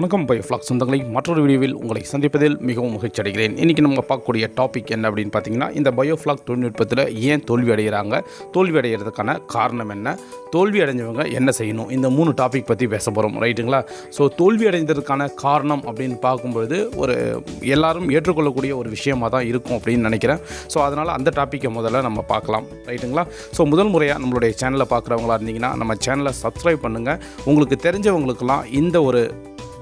வணக்கம். By flag சொந்தங்களை மற்றொரு வீடியோவில் உங்களை சந்திப்பதில் மிகவும் மகிழ்ச்சி அடைகிறேன் இன்றைக்கி நம்ம பார்க்கக்கூடிய டாபிக் என்ன அப்படின்னு பார்த்தீங்கன்னா இந்த பயோஃப்ளாக் தொழில்நுட்பத்தில் ஏன் தோல்வி அடைகிறாங்க? தோல்வி அடைகிறதுக்கான காரணம் என்ன? தோல்வி அடைஞ்சவங்க என்ன செய்யணும்? இந்த மூணு டாபிக் பற்றி பேச போகிறோம் ரைட்டுங்களா ஸோ தோல்வி அடைந்ததற்கான காரணம் அப்படின்னு பார்க்கும்பொழுது ஒரு எல்லாரும் ஏற்றுக்கொள்ளக்கூடிய ஒரு விஷயமாக தான் இருக்கும் அப்படின்னு நினைக்கிறேன். ஸோ அதனால் அந்த டாப்பிக்கை முதல்ல நம்ம பார்க்கலாம். ரைட்டுங்களா ஸோ முதல் முறையாக நம்மளுடைய சேனலை பார்க்குறவங்களா இருந்தீங்கன்னா நம்ம சேனலை சப்ஸ்கிரைப் பண்ணுங்கள் உங்களுக்கு தெரிஞ்சவங்களுக்கெல்லாம் இந்த ஒரு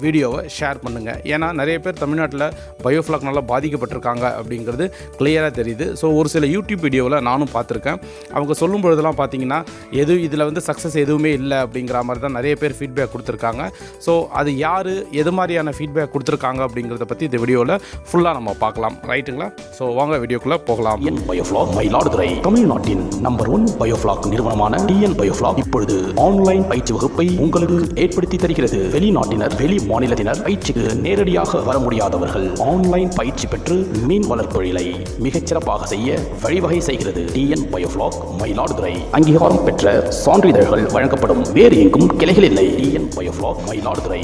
வீடியோவை ஷேர் பண்ணுங்கள் ஏன்னா நிறைய பேர் தமிழ்நாட்டில் பயோஃப்ளாக்னால பாதிக்கப்பட்டிருக்காங்க அப்படிங்கிறது கிளியராக தெரியுது. ஸோ ஒரு சில யூடியூப் வீடியோவில் நானும் பார்த்துருக்கேன். அவங்க சொல்லும் பொழுதெல்லாம் பார்த்தீங்கன்னா எது இதில் வந்து சக்ஸஸ் எதுவுமே இல்லை அப்படிங்கிற மாதிரி தான் நிறைய பேர் ஃபீட்பேக் கொடுத்துருக்காங்க. ஸோ அது யார் எது மாதிரியான ஃபீட்பேக் கொடுத்துருக்காங்க அப்படிங்கிறத பற்றி இந்த வீடியோவில் ஃபுல்லாக நம்ம பார்க்கலாம். ரைட்டுங்களா ஸோ வாங்க வீடியோக்குள்ளே போகலாம். என் பயோஃப்ளாக் மயிலாடுதுறை தமிழ்நாட்டின் நம்பர் ஒன் பயோஃப்ளாக் நிறுவனமான டிஎன் பயோஃப்ளாக் இப்பொழுது ஆன்லைன் பயிற்சி வகுப்பை உங்களுக்கு ஏற்படுத்தி தருகிறது. வெளிநாட்டினர் வெளி மாநிலத்தினர் பயிற்சிக்கு நேரடியாக வர முடியாதவர்கள் ஆன்லைன் பயிற்சி பெற்று மீன் வளர்ப்பொழிலை மிகச்சிறப்பாக செய்ய வழிவகை செய்கிறது. TN biofloc Mayiladuthurai. அங்கீகாரம் பெற்ற சான்றிதழ்கள் வழங்கப்படும். வேறு எங்கும் கிளைகள் இல்லை. TN biofloc Mayiladuthurai.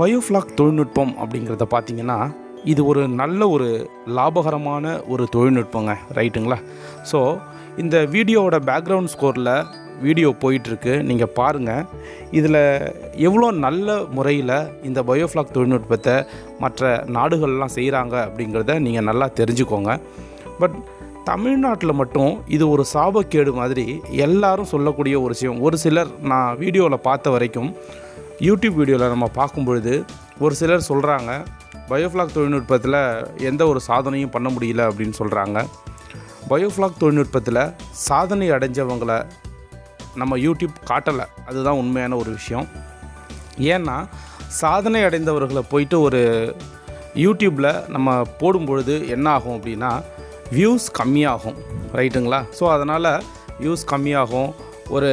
பயோஃப்ளாக் தொழில்நுட்பம் அப்படிங்கிறத பார்த்தீங்கன்னா இது ஒரு நல்ல ஒரு லாபகரமான ஒரு தொழில்நுட்பங்க. ரைட்டுங்களா? ஸோ இந்த வீடியோவோட பேக்ரவுண்ட் ஸ்கோரில் வீடியோ போயிட்டுருக்கு. நீங்கள் பாருங்கள் இதில் எவ்வளோ நல்ல முறையில் இந்த பயோஃப்ளாக் தொழில்நுட்பத்தை மற்ற நாடுகள்லாம் செய்கிறாங்க அப்படிங்கிறத நீங்கள் நல்லா தெரிஞ்சுக்கோங்க. பட் தமிழ்நாட்டில் மட்டும் இது ஒரு சாபக்கேடு மாதிரி எல்லாரும் சொல்லக்கூடிய ஒரு விஷயம். ஒரு சிலர் நான் வீடியோவில் பார்த்த வரைக்கும் யூடியூப் வீடியோவில் நம்ம பார்க்கும் பொழுது ஒரு சிலர் சொல்கிறாங்க பயோஃப்ளாக் தொழில்நுட்பத்தில் எந்த ஒரு சாதனையும் பண்ண முடியல அப்படின்னு சொல்கிறாங்க பயோஃப்ளாக் தொழில்நுட்பத்தில் சாதனை அடைஞ்சவங்களை நம்ம யூடியூப் காட்டலை. அதுதான் உண்மையான ஒரு விஷயம். ஏன்னா சாதனை அடைந்தவர்களை போயிட்டு ஒரு யூடியூப்பில் நம்ம போடும் பொழுது என்ன ஆகும் அப்படின்னா வியூஸ் கம்மியாகும். ரைட்டுங்களா? ஸோ அதனால் வியூஸ் கம்மியாகும். ஒரு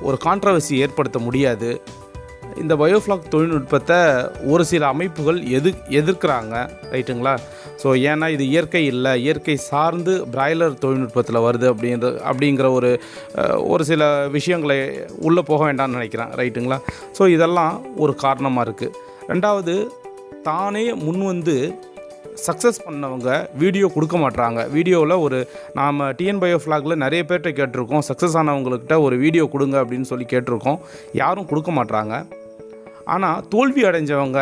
ஒரு கான்ட்ரவர்சி ஏற்படுத்த முடியாது. இந்த பயோஃப்ளாக் தொழில்நுட்பத்தை ஒரு சில அமைப்புகள் எது எதிர்க்கிறாங்க. ரைட்டுங்களா? ஸோ ஏன்னா இது இயற்கை இல்லை இயற்கை சார்ந்து பிராய்லர் தொழில்நுட்பத்தில் வருது அப்படின்ற அப்படிங்கிற ஒரு ஒரு சில விஷயங்களை உள்ளே போக வேண்டாம்னு நினைக்கிறேன். ரைட்டுங்களா? ஸோ இதெல்லாம் ஒரு காரணமாக இருக்குது ரெண்டாவது தானே முன் வந்து சக்ஸஸ் பண்ணவங்க வீடியோ கொடுக்க மாட்றாங்க. வீடியோவில் ஒரு நாம் டிஎன் பயோ ஃப்ளாகில் நிறைய பேர்கிட்ட கேட்டிருக்கோம். சக்ஸஸ் ஆனவங்கக்கிட்ட ஒரு வீடியோ கொடுங்க அப்படின்னு சொல்லி கேட்டிருக்கோம். யாரும் கொடுக்க மாட்றாங்க. ஆனால் தோல்வி அடைஞ்சவங்க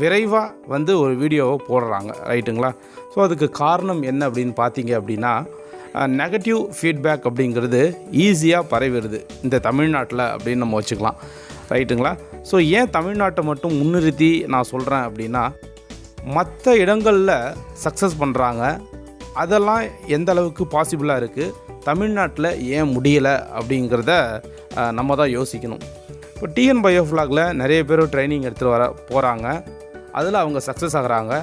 விரைவாக வந்து ஒரு வீடியோவை போடுறாங்க. ரைட்டுங்களா? ஸோ அதுக்கு காரணம் என்ன அப்படின்னு பார்த்தீங்க அப்படின்னா நெகட்டிவ் ஃபீட்பேக் அப்படிங்கிறது ஈஸியாக பரவிடுது இந்த தமிழ்நாட்டில் அப்படின்னு நம்ம வச்சுக்கலாம். ரைட்டுங்களா? ஸோ ஏன் தமிழ்நாட்டை மட்டும் முன்னிறுத்தி நான் சொல்கிறேன் அப்படின்னா மற்ற இடங்களில் சக்ஸஸ் பண்ணுறாங்க அதெல்லாம் எந்த அளவுக்கு பாசிபிளாக இருக்குது தமிழ்நாட்டில் ஏன் முடியலை அப்படிங்கிறத நம்ம தான் யோசிக்கணும். இப்போ டிஎன் பயோஃப்ளாகில் நிறைய பேர் ட்ரைனிங் எடுத்துகிட்டு வர போகிறாங்க அதில் அவங்க சக்ஸஸ் ஆகுறாங்க.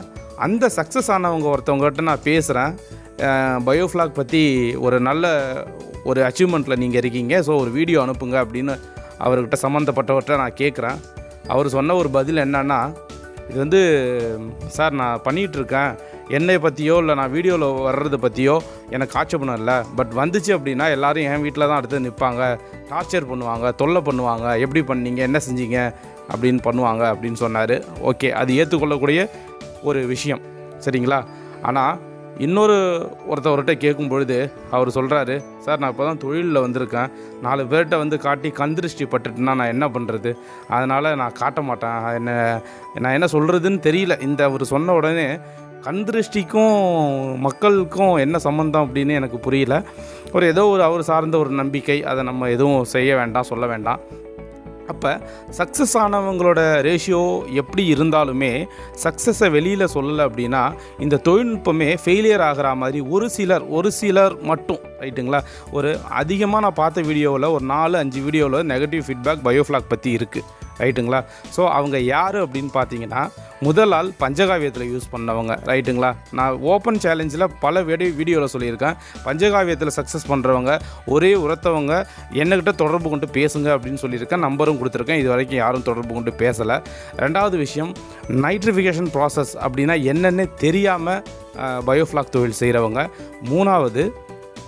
அந்த சக்ஸஸ் ஆனவங்க ஒருத்தவங்ககிட்ட நான் பேசுகிறேன் பயோஃப்ளாக் பற்றி ஒரு நல்ல ஒரு அச்சீவ்மெண்ட்டில் நீங்கள் இருக்கீங்க. ஸோ ஒரு வீடியோ அனுப்புங்க அப்படின்னு அவர்கிட்ட சம்மந்தப்பட்டவர்கிட்ட நான் கேட்குறேன் அவர் சொன்ன ஒரு பதில் என்னன்னா இது வந்து சார் நான் பண்ணிகிட்ருக்கேன் என்னை பற்றியோ இல்லை நான் வீடியோவில் வர்றதை பற்றியோ எனக்கு ஆட்சேபணம் இல்லை. பட் வந்துச்சு அப்படின்னா எல்லோரும் என் வீட்டில் தான் அடுத்து நிற்பாங்க டார்ச்சர் பண்ணுவாங்க தொல்லை பண்ணுவாங்க. எப்படி பண்ணீங்க? என்ன செஞ்சீங்க? அப்படின்னு பண்ணுவாங்க அப்படின்னு சொன்னார். ஓகே அது ஏற்றுக்கொள்ளக்கூடிய ஒரு விஷயம். சரிங்களா? ஆனால் இன்னொரு ஒருத்தவர்கிட்ட கேட்கும் பொழுது அவர் சொல்கிறாரு சார் நான் இப்போ தான் தொழிலில் வந்திருக்கேன். நாலு பேர்கிட்ட வந்து காட்டி கந்திருஷ்டி பட்டுட்டுனா நான் என்ன பண்ணுறது அதனால் நான் காட்ட மாட்டேன். என்ன நான் என்ன சொல்கிறதுன்னு தெரியல. இந்த அவர் சொன்ன உடனே கந்திருஷ்டிக்கும் மக்களுக்கும் என்ன சம்மந்தம் அப்படின்னு எனக்கு புரியல. ஒரு ஏதோ ஒரு அவர் சார்ந்த ஒரு நம்பிக்கை அதை நம்ம எதுவும் செய்ய வேண்டாம் சொல்ல வேண்டாம். அப்போ சக்ஸஸ் ஆனவங்களோட ரேஷியோ எப்படி இருந்தாலுமே சக்ஸஸை வெளியில் சொல்லலை அப்படின்னா இந்த தொழில்நுட்பமே ஃபெயிலியர் ஆகிற மாதிரி ஒரு சிலர் ஒரு சிலர் மட்டும் ரைட்டுங்களா ஒரு அதிகமாக நான் பார்த்த வீடியோவில் ஒரு நாலு அஞ்சு வீடியோவில் நெகட்டிவ் ஃபீட்பேக் பயோஃப்ளாக் பற்றி இருக்குது ரைட்டுங்களா? ஸோ அவங்க யார் அப்படின்னு பார்த்தீங்கன்னா முதல் ஆள் பஞ்சகாவியத்தில் யூஸ் பண்ணவங்க ரைட்டுங்களா? நான் ஓப்பன் சேலஞ்சில் பல வீடியோ வீடியோவில் சொல்லியிருக்கேன். பஞ்சகாவியத்தில் சக்ஸஸ் பண்ணுறவங்க ஒரே உரத்தவங்க என்னக்கிட்ட தொடர்பு கொண்டு பேசுங்க அப்படின்னு சொல்லியிருக்கேன். நம்பரும் கொடுத்துருக்கேன். இது வரைக்கும் யாரும் தொடர்பு கொண்டு பேசலை. ரெண்டாவது விஷயம் நைட்ரிஃபிகேஷன் ப்ராசஸ் அப்படின்னா என்னென்ன தெரியாமல் பயோஃப்ளாக் தொழில் செய்கிறவங்க மூணாவது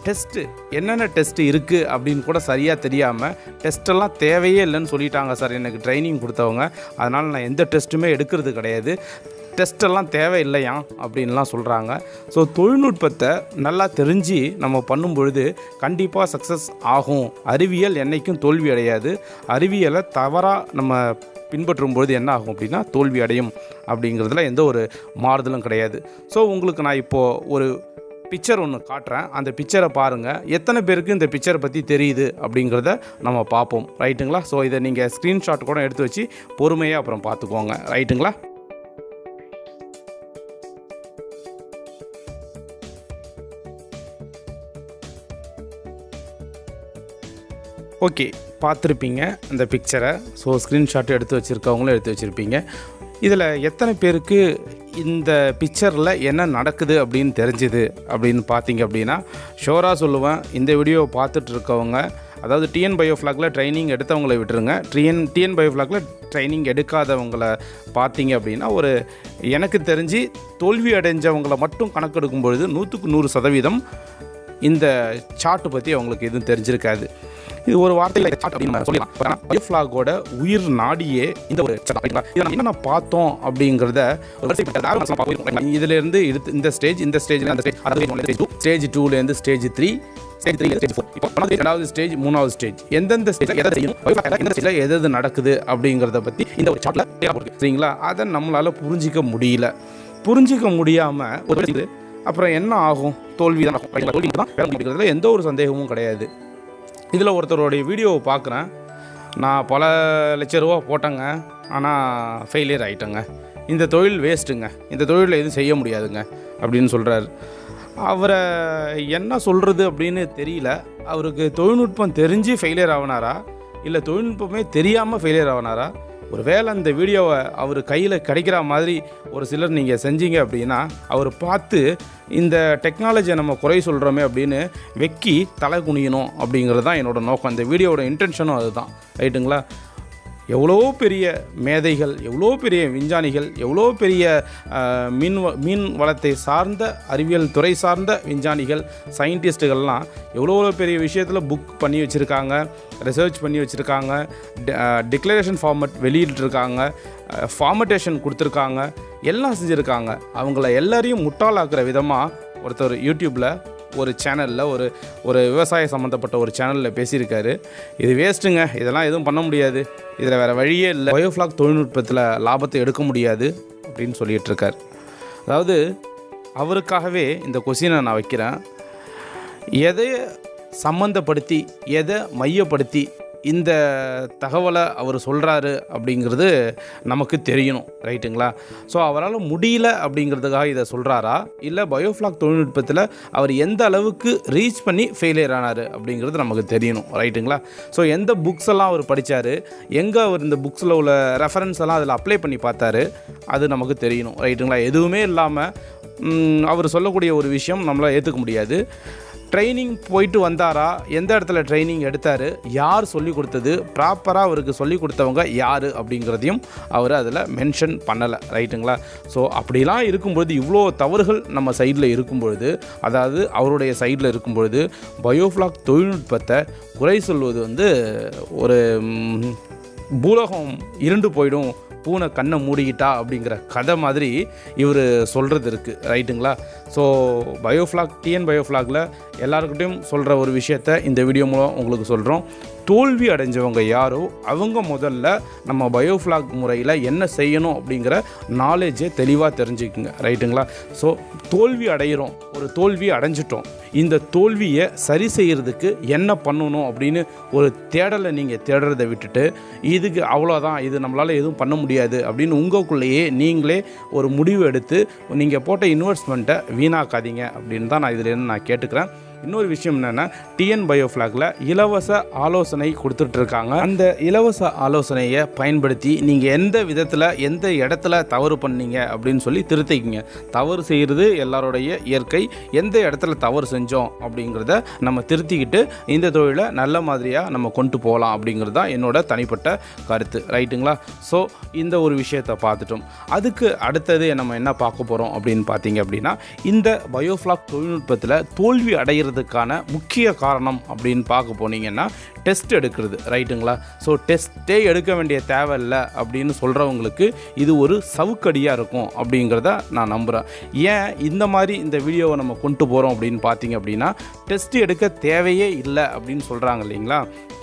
டெஸ்ட்டு என்னென்ன டெஸ்ட் இருக்குது அப்படின்னு கூட சரியாக தெரியாமல் டெஸ்ட்டெல்லாம் தேவையே இல்லைன்னு சொல்லிட்டாங்க சார். எனக்கு ட்ரைனிங் கொடுத்தவங்க. அதனால் நான் எந்த டெஸ்ட்டுமே எடுக்கிறது கிடையாது. டெஸ்ட்டெல்லாம் தேவையில்லையா அப்படின்லாம் சொல்கிறாங்க ஸோ தொழில்நுட்பத்தை நல்லா தெரிஞ்சு நம்ம பண்ணும் பொழுது கண்டிப்பாக சக்ஸஸ் ஆகும். அறிவியல் என்றைக்கும் தோல்வி அடையாது. அறிவியலை தவறாக நம்ம பின்பற்றும் பொழுது என்ன ஆகும் அப்படின்னா தோல்வி அடையும் அப்படிங்கிறதுல எந்த ஒரு மாறுதலும் கிடையாது. ஸோ உங்களுக்கு நான் இப்போது ஒரு பிக்சர் ஒன்று காட்டுறேன். அந்த பிக்சரை பாருங்கள் எத்தனை பேருக்கு இந்த பிக்சரை பற்றி தெரியுது அப்படிங்கிறத நம்ம பார்ப்போம். ரைட்டுங்களா ஸோ இதை நீங்கள் ஸ்க்ரீன்ஷாட் கூட எடுத்து வச்சு பொறுமையாக அப்புறம் பார்த்துக்கோங்க. ரைட்டுங்களா ஓகே பார்த்துருப்பீங்க அந்த பிக்சரை ஸோ ஸ்க்ரீன்ஷாட் எடுத்து வச்சுருக்கவங்களும் எடுத்து வச்சுருப்பீங்க. இதில் எத்தனை பேருக்கு இந்த பிக்சரில் என்ன நடக்குது அப்படின்னு தெரிஞ்சுது அப்படின்னு பார்த்தீங்க அப்படின்னா ஷோராக சொல்லுவேன் இந்த வீடியோவை பார்த்துட்டு இருக்கவங்க அதாவது டிஎன் பயோஃப்ளாகில் ட்ரைனிங் எடுத்தவங்களை விட்டுருங்க. டிஎன் டிஎன் பயோஃப்ளாகில் ட்ரைனிங் எடுக்காதவங்கள பார்த்தீங்க அப்படின்னா ஒரு எனக்கு தெரிஞ்சு தோல்வி அடைஞ்சவங்களை மட்டும் கணக்கெடுக்கும் பொழுது நூற்றுக்கு நூறு சதவீதம் இந்த சார்ட்டு பற்றி அவங்களுக்கு எதுவும் தெரிஞ்சிருக்காது. இது ஒரு வார்த்தையில் சாட் அப்படின்னு நம்ம சொல்லலாம் பயோஃப்ளாகோட உயிர் நாடியே இந்த ஒரு chart இதை நம்ம என்னென்ன பார்த்தோம் அப்படிங்கிறத ஒரு வரிசைப்படுத்த அதாவது இது இந்த ஸ்டேஜ் இந்த ஸ்டேஜில் அந்த ஸ்டேஜ் அதாவது ஸ்டேஜ் டூ ஸ்டேஜ் டூலேருந்து stage three stage three stage four இப்போ ஒன்றாவது ரெண்டாவது ஸ்டேஜ் மூணாவது ஸ்டேஜ் எந்தெந்த ஸ்டேஜில் எதை செய்யும்? எந்த ஸ்டேஜில் எது எது நடக்குது அப்படிங்கிறத பற்றி இந்த ஒரு தேவைப்படுது சரிங்களா? அதை நம்மளால் புரிஞ்சிக்க முடியல. புரிஞ்சிக்க முடியாமல் ஒரு இது அப்புறம் என்ன ஆகும்? தோல்வி தான் தோல்வி தான் எந்த ஒரு சந்தேகமும் கிடையாது. இதில் ஒருத்தருடைய வீடியோவை பார்க்குறேன். நான் பல லட்ச ரூபா போட்டேங்க. ஆனால் ஃபெயிலியர் ஆகிட்டேங்க இந்த தொழில் வேஸ்ட்டுங்க இந்த தொழிலில் எதுவும் செய்ய முடியாதுங்க அப்படின்னு சொல்கிறாரு அவரை என்ன சொல்கிறது அப்படின்னு தெரியல. அவருக்கு தொழில்நுட்பம் தெரிஞ்சு ஃபெயிலியர் ஆகினாரா? இல்லை தொழில்நுட்பமே தெரியாமல் ஃபெயிலியர் ஆகினாரா? ஒரு வேளை வீடியோவை அவர் கையில் கிடைக்கிற மாதிரி ஒரு சிலர் நீங்கள் செஞ்சீங்க அப்படின்னா அவர் பார்த்து இந்த டெக்னாலஜியை நம்ம குறை சொல்கிறோமே அப்படின்னு வெக்கி தலை குனியணும் அப்படிங்கிறது தான் என்னோடய நோக்கம். இந்த வீடியோவோட இன்டென்ஷனும் அதுதான். ரைட்டுங்களா எவ்வளோ பெரிய மேதைகள் எவ்வளோ பெரிய விஞ்ஞானிகள் எவ்வளோ பெரிய மீன் வ- மீன் வளத்தை சார்ந்த அறிவியல் துறை சார்ந்த விஞ்ஞானிகள் சயின்டிஸ்ட்டுகள்லாம் எவ்வளோ பெரிய விஷயத்தில் புக் பண்ணி வச்சுருக்காங்க ரிசர்ச் பண்ணி வச்சுருக்காங்க டிக்ளரேஷன் ஃபார்மட் வெளியிட்டிருக்காங்க ஃபார்மட்டேஷன் கொடுத்துருக்காங்க எல்லாம் செஞ்சுருக்காங்க. அவங்கள எல்லாரையும் முட்டாளாக்குற விதமாக ஒருத்தர் யூடியூப்பில் ஒரு சேனலில் ஒரு ஒரு விவசாய சம்மந்தப்பட்ட ஒரு சேனலில் பேசியிருக்காரு. இது வேஸ்ட்டுங்க இதெல்லாம் எதுவும் பண்ண முடியாது. இதில் வேறு வழியே இல்லை. பயோஃப்ளாக் தொழில்நுட்பத்தில் லாபத்தை எடுக்க முடியாது அப்படின்னு சொல்லிகிட்டு இருக்கார் அதாவது அவருக்காகவே இந்த கொஸ்டினை நான் வைக்கிறேன். எதை சம்மந்தப்படுத்தி எதை மையப்படுத்தி இந்த தகவலை அவர் சொல்கிறாரு அப்படிங்கிறது நமக்கு தெரியணும் ரைட்டுங்களா? ஸோ அவரால் முடியல அப்படிங்கிறதுக்காக இதை சொல்கிறாரா இல்லை பயோஃப்ளாக் தொழில்நுட்பத்தில் அவர் எந்த அளவுக்கு ரீச் பண்ணி ஃபெயிலியர் ஆனார் அப்படிங்கிறது நமக்கு தெரியணும் ரைட்டுங்களா? ஸோ எந்த புக்ஸ் எல்லாம் அவர் படித்தார் எங்கே அவர் இந்த புக்ஸில் உள்ள ரெஃபரன்ஸ் எல்லாம் அதில் அப்ளை பண்ணி பார்த்தாரு அது நமக்கு தெரியணும் ரைட்டுங்களா? எதுவுமே இல்லாமல் அவர் சொல்லக்கூடிய ஒரு விஷயம் நம்மளால் ஏற்றுக்க முடியாது. ட்ரைனிங் போயிட்டு வந்தாரா? எந்த இடத்துல ட்ரைனிங் எடுத்தார்? யார் சொல்லி கொடுத்தது? ப்ராப்பராக அவருக்கு சொல்லி கொடுத்தவங்க யார் அப்படிங்கிறதையும் அவர் அதில் மென்ஷன் பண்ணலை. ரைட்டுங்களா? ஸோ அப்படிலாம் இருக்கும்பொழுது இவ்வளோ தவறுகள் நம்ம சைடில் இருக்கும்பொழுது அதாவது அவருடைய சைடில் இருக்கும்பொழுது பயோஃப்ளாக் தொழில்நுட்பத்தை குறை சொல்வது வந்து ஒரு பூலோகம் இருண்டு போயிடும். பூனை கண்ணை மூடிக்கிட்டா அப்படிங்கிற கதை மாதிரி இவர் சொல்கிறது இருக்குது ரைட்டுங்களா? ஸோ பயோஃப்ளாக் டிஎன் பயோஃப்ளாகில் எல்லாருக்கிட்டையும் சொல்கிற ஒரு விஷயத்த இந்த வீடியோ மூலம் உங்களுக்கு சொல்கிறோம் தோல்வி அடைஞ்சவங்க யாரோ அவங்க முதல்ல நம்ம பயோஃப்ளாக் முறையில் என்ன செய்யணும் அப்படிங்கிற நாலேஜை தெளிவாக தெரிஞ்சுக்குங்க. ரைட்டுங்களா ஸோ தோல்வி அடைகிறோம் ஒரு தோல்வி அடைஞ்சிட்டோம். இந்த தோல்வியை சரி செய்கிறதுக்கு என்ன பண்ணணும் அப்படின்னு ஒரு தேடலை நீங்கள் தேடுறதை விட்டுட்டு இதுக்கு அவ்வளோதான் இது நம்மளால் எதுவும் பண்ண முடியாது அப்படின்னு உங்களுக்குள்ளேயே நீங்களே ஒரு முடிவு எடுத்து நீங்கள் போட்ட இன்வெஸ்ட்மெண்ட்டை வீணாக்காதீங்க அப்படின்னு தான் நான் இதுலேருந்து நான் கேட்டுக்கிறேன். இன்னொரு விஷயம் என்னென்னா டிஎன் பயோஃப்ளாகில் இலவச ஆலோசனை கொடுத்துட்ருக்காங்க. அந்த இலவச ஆலோசனையை பயன்படுத்தி நீங்கள் எந்த விதத்தில் எந்த இடத்துல தவறு பண்ணீங்க அப்படின்னு சொல்லி திருத்திக்கிங்க. தவறு செய்கிறது எல்லாருடைய இயற்கை எந்த இடத்துல தவறு செஞ்சோம் அப்படிங்கிறத நம்ம திருத்திக்கிட்டு இந்த தொழிலை நல்ல மாதிரியாக நம்ம கொண்டு போகலாம் அப்படிங்கிறது தான் என்னோட தனிப்பட்ட கருத்து. ரைட்டுங்களா? ஸோ இந்த ஒரு விஷயத்தை பார்த்துட்டோம். அதுக்கு அடுத்தது நம்ம என்ன பார்க்க போகிறோம் அப்படின்னு பார்த்தீங்க அப்படின்னா இந்த பயோஃப்ளாக் தொழில்நுட்பத்தில் தோல்வி அடைகிற செய்கிறதுக்கான முக்கிய காரணம் அப்படின்னு பார்க்க போனீங்கன்னா டெஸ்ட் எடுக்கிறது ரைட்டுங்களா ஸோ டெஸ்ட்டே எடுக்க வேண்டிய தேவை இல்லை அப்படின்னு சொல்கிறவங்களுக்கு இது ஒரு சவுக்கடியாக இருக்கும் அப்படிங்கிறத நான் நம்புகிறேன் ஏன் இந்த மாதிரி இந்த வீடியோவை நம்ம கொண்டு போகிறோம் அப்படின்னு பார்த்தீங்க அப்படின்னா டெஸ்ட் எடுக்க தேவையே இல்லை அப்படின்னு சொல்கிறாங்க இல்லைங்களா?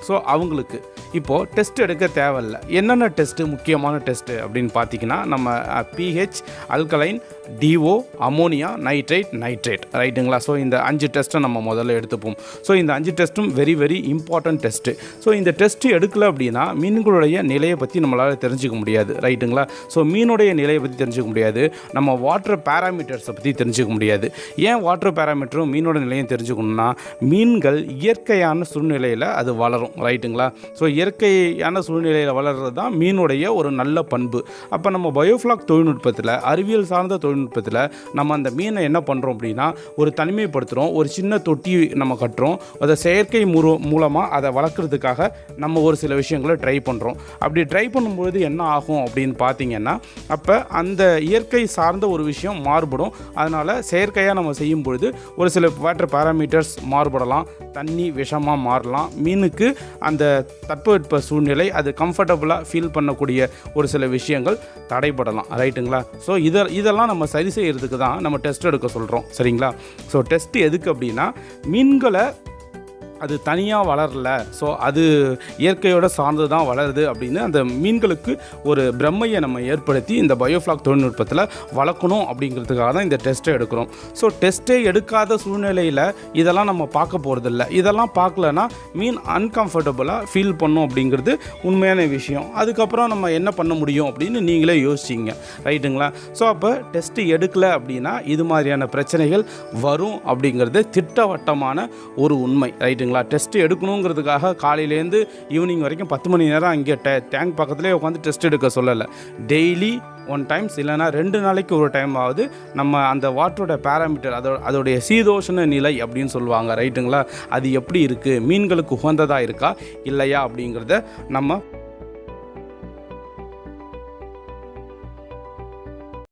ஸோ அவங்களுக்கு இப்போது டெஸ்ட் எடுக்க தேவையில்லை. என்னென்ன டெஸ்ட்டு முக்கியமான டெஸ்ட்டு அப்படின்னு பார்த்தீங்கன்னா நம்ம pH alkaline DO ammonia nitrate nitrate ரைட்டுங்களா ஸோ இந்த அஞ்சு டெஸ்ட்டை நம்ம முதல்ல எடுத்துப்போம். ஸோ இந்த அஞ்சு டெஸ்ட்டும் very very important test so இந்த டெஸ்ட்டு எடுக்கல அப்படின்னா மீன்களுடைய நிலையை பற்றி நம்மளால் தெரிஞ்சுக்க முடியாது. ரைட்டுங்களா ஸோ மீனுடைய நிலையை பற்றி தெரிஞ்சுக்க முடியாது. நம்ம வாட்டர் பேராமீட்டர்ஸை பற்றி தெரிஞ்சுக்க முடியாது. ஏன் வாட்டர் பேராமீட்டரும் மீனோட நிலையும் தெரிஞ்சுக்கணும்னா மீன்கள் இயற்கையான சூழ்நிலையில் அது வளரும். ரைட்டுங்களா ஸோ இயற்கையான சூழ்நிலையில் வளர்கிறது தான் மீனுடைய ஒரு நல்ல பண்பு. அப்போ நம்ம பயோஃப்ளாக் தொழில்நுட்பத்தில் அறிவியல் சார்ந்த தொழில் தொழில்நுட்பத்தில் நம்ம அந்த மீனை என்ன பண்ணுறோம் அப்படின்னா ஒரு தனிமைப்படுத்துகிறோம் ஒரு சின்ன தொட்டி நம்ம கட்டுறோம் அதை செயற்கை மூ மூலமாக அதை வளர்க்குறதுக்காக நம்ம ஒரு சில விஷயங்களை ட்ரை பண்ணுறோம் அப்படி ட்ரை பண்ணும்பொழுது என்ன ஆகும் அப்படின்னு பார்த்தீங்கன்னா அப்போ அந்த இயற்கை சார்ந்த ஒரு விஷயம் மாறுபடும். அதனால் செயற்கையாக நம்ம செய்யும் பொழுது ஒரு சில வாட்டர் பேராமீட்டர்ஸ் மாறுபடலாம். தண்ணி விஷமாக மாறலாம். மீனுக்கு அந்த தட்பவெட்ப சூழ்நிலை அது கம்ஃபர்டபுளாக ஃபீல் பண்ணக்கூடிய ஒரு சில விஷயங்கள் தடைப்படலாம் ரைட்டுங்களா ஸோ இதை இதெல்லாம் நம்ம சரி செய்கிறதுக்கு தான் நம்ம டெஸ்ட் எடுக்க சொல்கிறோம் சரிங்களா? ஸோ டெஸ்ட் எதுக்கு அப்படின்னா மீன்களை அது தனியாக வளரல. ஸோ அது இயற்கையோட சார்ந்து தான் வளருது அப்படின்னு அந்த மீன்களுக்கு ஒரு பிரம்மையை நம்ம ஏற்படுத்தி இந்த பயோஃப்ளாக் தொழில்நுட்பத்தில் வளர்க்கணும் அப்படிங்கிறதுக்காக தான் இந்த டெஸ்ட்டை எடுக்கிறோம். ஸோ டெஸ்ட்டே எடுக்காத சூழ்நிலையில் இதெல்லாம் நம்ம பார்க்க போகிறதில்ல இதெல்லாம் பார்க்கலனா மீன் அன்கம்ஃபர்டபுளாக ஃபீல் பண்ணும் அப்படிங்கிறது உண்மையான விஷயம். அதுக்கப்புறம் நம்ம என்ன பண்ண முடியும் அப்படின்னு நீங்களே யோசிச்சிங்க. ரைட்டுங்களா? ஸோ அப்போ டெஸ்ட்டு எடுக்கல அப்படின்னா இது மாதிரியான பிரச்சனைகள் வரும் அப்படிங்கிறது திட்டவட்டமான ஒரு உண்மை. ரைட்டுங்களா? டெஸ்ட் எடுக்கணுங்கிறதுக்காக காலையிலேருந்து ஈவினிங் வரைக்கும் பத்து மணி நேரம் அங்கே டே டேங்க் பக்கத்துலேயே உட்காந்து டெஸ்ட் எடுக்க சொல்லலை. டெய்லி ஒன் டைம்ஸ் இல்லைனா ரெண்டு நாளைக்கு ஒரு டைம் ஆகுது நம்ம அந்த வாட்டரோட பேராமீட்டர் அதோட அதோடைய சீதோஷண நிலை அப்படின்னு சொல்லுவாங்க ரைட்டுங்களா அது எப்படி இருக்குது மீன்களுக்கு உகந்ததாக இருக்கா? இல்லையா? அப்படிங்கிறத நம்ம